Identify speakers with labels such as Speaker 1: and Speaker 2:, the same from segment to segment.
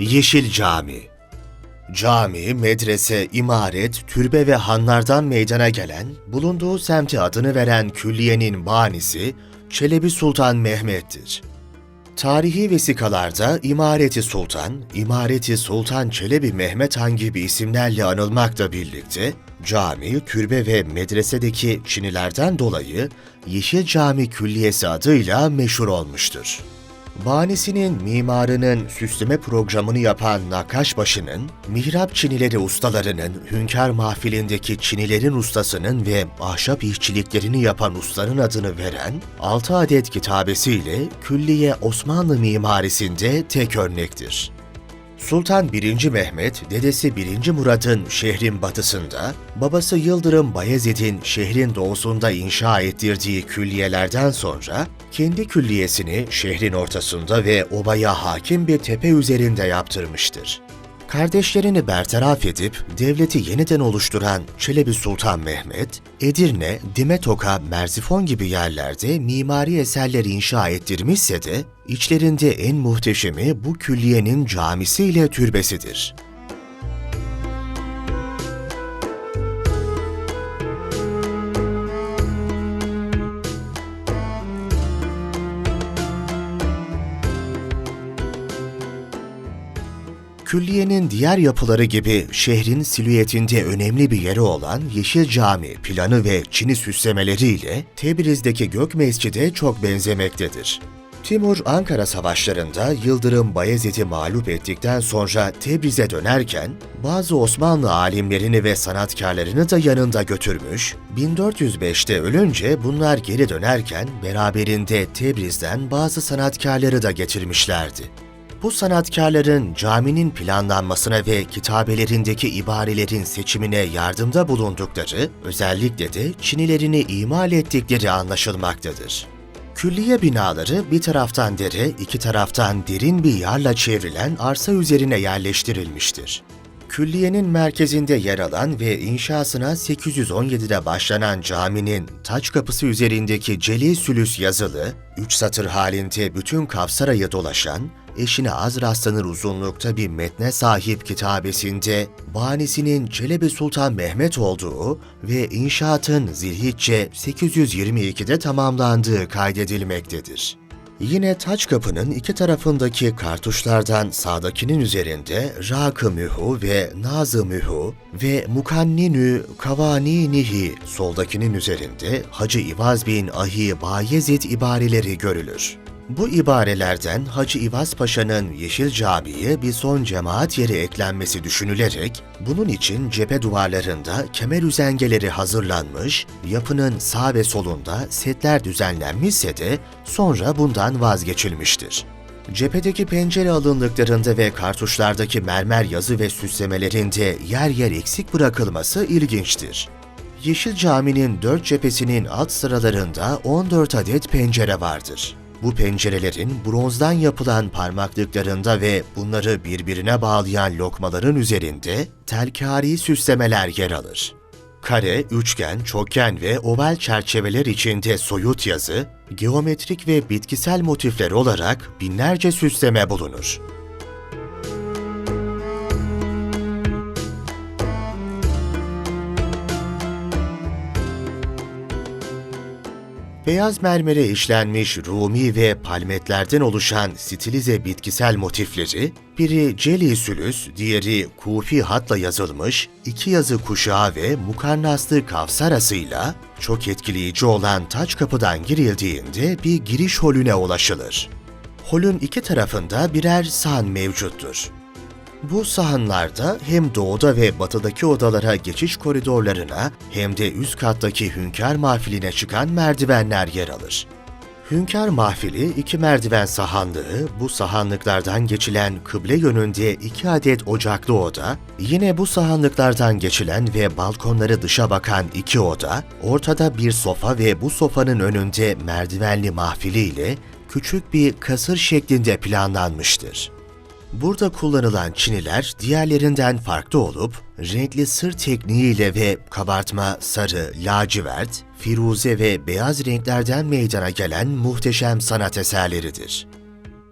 Speaker 1: Yeşil Cami Cami, medrese, imaret, türbe ve hanlardan meydana gelen, bulunduğu semti adını veren külliyenin banisi Çelebi Sultan Mehmet'tir. Tarihi vesikalarda İmareti Sultan, İmareti Sultan Çelebi Mehmet Han gibi isimlerle anılmakla birlikte, cami, türbe ve medresedeki çinilerden dolayı Yeşil Cami Külliyesi adıyla meşhur olmuştur. Banisinin mimarının süsleme programını yapan Nakkaşbaşı'nın, mihrap çinileri ustalarının, hünkâr mahfilindeki çinilerin ustasının ve ahşap işçiliklerini yapan ustanın adını veren 6 adet kitabesiyle külliye Osmanlı mimarisinde tek örnektir. Sultan 1. Mehmet, dedesi 1. Murad'ın şehrin batısında, babası Yıldırım Bayezid'in şehrin doğusunda inşa ettirdiği külliyelerden sonra, kendi külliyesini şehrin ortasında ve obaya hakim bir tepe üzerinde yaptırmıştır. Kardeşlerini bertaraf edip devleti yeniden oluşturan Çelebi Sultan Mehmet, Edirne, Dimetoka, Merzifon gibi yerlerde mimari eserler inşa ettirmişse de içlerinde en muhteşemi bu külliyenin camisi ile türbesidir. Külliyenin diğer yapıları gibi şehrin silüetinde önemli bir yeri olan Yeşil Cami planı ve çini süslemeleriyle Tebriz'deki Gök Mescid'e çok benzemektedir. Timur Ankara savaşlarında Yıldırım Bayezid'i mağlup ettikten sonra Tebriz'e dönerken bazı Osmanlı alimlerini ve sanatkarlarını da yanında götürmüş, 1405'te ölünce bunlar geri dönerken beraberinde Tebriz'den bazı sanatkarları da getirmişlerdi. Bu sanatkarların caminin planlanmasına ve kitabelerindeki ibarelerin seçimine yardımda bulundukları, özellikle de Çinilerini imal ettikleri anlaşılmaktadır. Külliye binaları bir taraftan dere, iki taraftan derin bir yarla çevrilen arsa üzerine yerleştirilmiştir. Külliyenin merkezinde yer alan ve inşasına 817'de başlanan caminin taç kapısı üzerindeki Celi Sülüs yazılı, üç satır halinde bütün Kavsaray'ı dolaşan, eşine az rastlanır uzunlukta bir metne sahip kitabesinde banisinin Çelebi Sultan Mehmet olduğu ve inşaatın Zilhicce 822'de tamamlandığı kaydedilmektedir. Yine taç kapının iki tarafındaki kartuşlardan sağdakinin üzerinde Rakı Mühu ve Nazı Mühu ve Mukanninü Kavaninihi soldakinin üzerinde Hacı İvaz bin Ahi Bayezid ibareleri görülür. Bu ibarelerden Hacı İvaz Paşa'nın Yeşil Cami'ye bir son cemaat yeri eklenmesi düşünülerek, bunun için cephe duvarlarında kemer üzengeleri hazırlanmış, yapının sağ ve solunda setler düzenlenmişse de sonra bundan vazgeçilmiştir. Cephedeki pencere alındıklarında ve kartuşlardaki mermer yazı ve süslemelerinde yer yer eksik bırakılması ilginçtir. Yeşil Cami'nin dört cephesinin alt sıralarında 14 adet pencere vardır. Bu pencerelerin bronzdan yapılan parmaklıklarında ve bunları birbirine bağlayan lokmaların üzerinde telkari süslemeler yer alır. Kare, üçgen, çokgen ve oval çerçeveler içinde soyut yazı, geometrik ve bitkisel motifler olarak binlerce süsleme bulunur. Beyaz mermere işlenmiş Rumi ve palmetlerden oluşan stilize bitkisel motifleri, biri Celi Sülüs, diğeri Kufi hatla yazılmış iki yazı kuşağı ve mukannaslı kavsarasıyla çok etkileyici olan taç kapıdan girildiğinde bir giriş holüne ulaşılır. Holün iki tarafında birer sahan mevcuttur. Bu sahanlarda hem doğuda ve batıdaki odalara geçiş koridorlarına hem de üst kattaki hünkâr mahfiline çıkan merdivenler yer alır. Hünkâr mahfili iki merdiven sahanlığı, bu sahanlıklardan geçilen kıble yönünde iki adet ocaklı oda, yine bu sahanlıklardan geçilen ve balkonları dışa bakan iki oda, ortada bir sofa ve bu sofanın önünde merdivenli mahfili ile küçük bir kasır şeklinde planlanmıştır. Burada kullanılan çiniler diğerlerinden farklı olup renkli sır tekniğiyle ve kabartma sarı, lacivert, firuze ve beyaz renklerden meydana gelen muhteşem sanat eserleridir.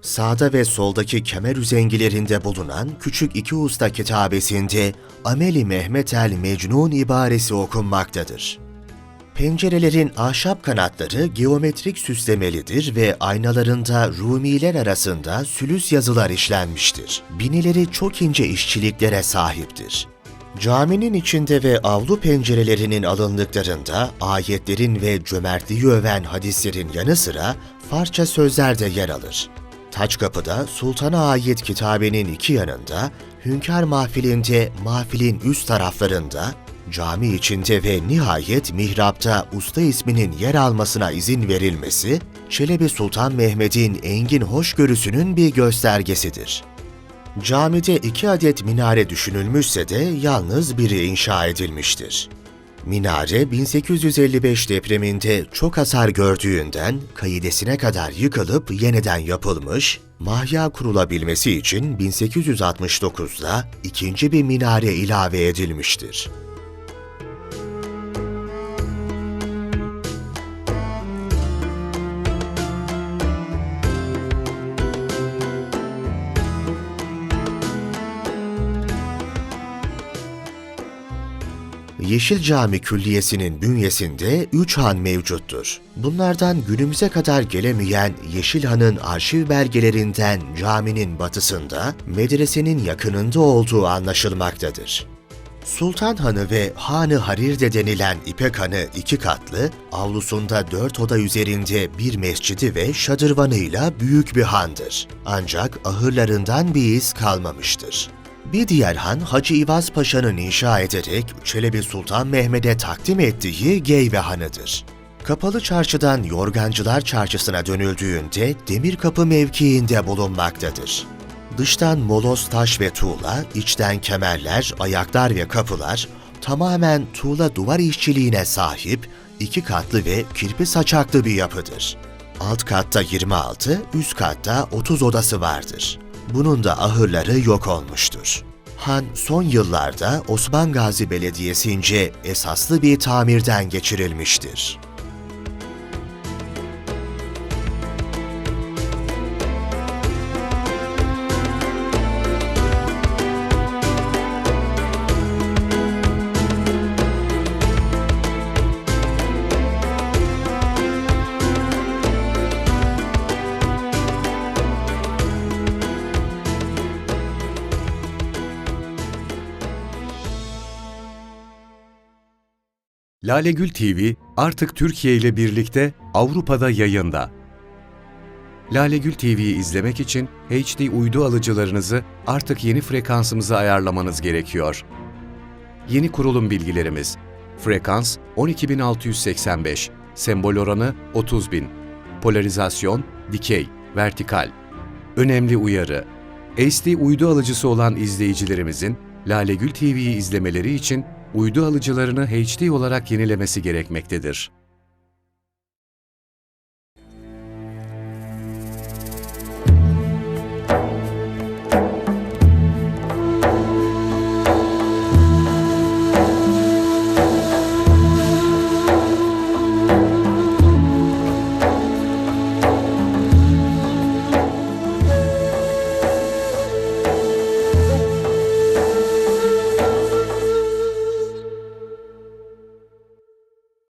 Speaker 1: Sağda ve soldaki kemer üzengilerinde bulunan küçük iki usta kitabesinde Ameli Mehmet el Mecnun ibaresi okunmaktadır. Pencerelerin ahşap kanatları geometrik süslemelidir ve aynalarında Rumiler arasında sülüs yazılar işlenmiştir. Binileri çok ince işçiliklere sahiptir. Caminin içinde ve avlu pencerelerinin alındıklarında ayetlerin ve cömertliği öven hadislerin yanı sıra farça sözler de yer alır. Taçkapı'da Sultan'a ait kitabenin iki yanında, Hünkâr mahfilinde mahfilin üst taraflarında, cami içinde ve nihayet mihrapta usta isminin yer almasına izin verilmesi, Çelebi Sultan Mehmet'in engin hoşgörüsünün bir göstergesidir. Camide iki adet minare düşünülmüşse de yalnız biri inşa edilmiştir. Minare 1855 depreminde çok hasar gördüğünden kaidesine kadar yıkılıp yeniden yapılmış, mahya kurulabilmesi için 1869'da ikinci bir minare ilave edilmiştir. Yeşil Cami Külliyesi'nin bünyesinde üç han mevcuttur. Bunlardan günümüze kadar gelemeyen Yeşil Han'ın arşiv belgelerinden caminin batısında, medresenin yakınında olduğu anlaşılmaktadır. Sultan Hanı ve Hanı Harir'de denilen İpek Hanı iki katlı, avlusunda dört oda üzerinde bir mescidi ve şadırvanıyla büyük bir handır. Ancak ahırlarından bir iz kalmamıştır. Bir diğer han Hacı İvaz Paşa'nın inşa ederek Çelebi Sultan Mehmet'e takdim ettiği Geyve Hanı'dır. Kapalı çarşıdan Yorgancılar Çarşısı'na dönüldüğünde Demirkapı mevkiinde bulunmaktadır. Dıştan moloz taş ve tuğla, içten kemerler, ayaklar ve kapılar tamamen tuğla duvar işçiliğine sahip iki katlı ve kirpi saçaklı bir yapıdır. Alt katta 26, üst katta 30 odası vardır. Bunun da ahırları yok olmuştur. Han son yıllarda Osman Gazi Belediyesi'nce esaslı bir tamirden geçirilmiştir.
Speaker 2: Lalegül TV artık Türkiye ile birlikte Avrupa'da yayında. Lalegül TV'yi izlemek için HD uydu alıcılarınızı artık yeni frekansımıza ayarlamanız gerekiyor. Yeni kurulum bilgilerimiz. Frekans 12685, sembol oranı 30000, polarizasyon dikey, vertikal. Önemli uyarı. HD uydu alıcısı olan izleyicilerimizin Lalegül TV'yi izlemeleri için uydu alıcılarını HD olarak yenilemesi gerekmektedir.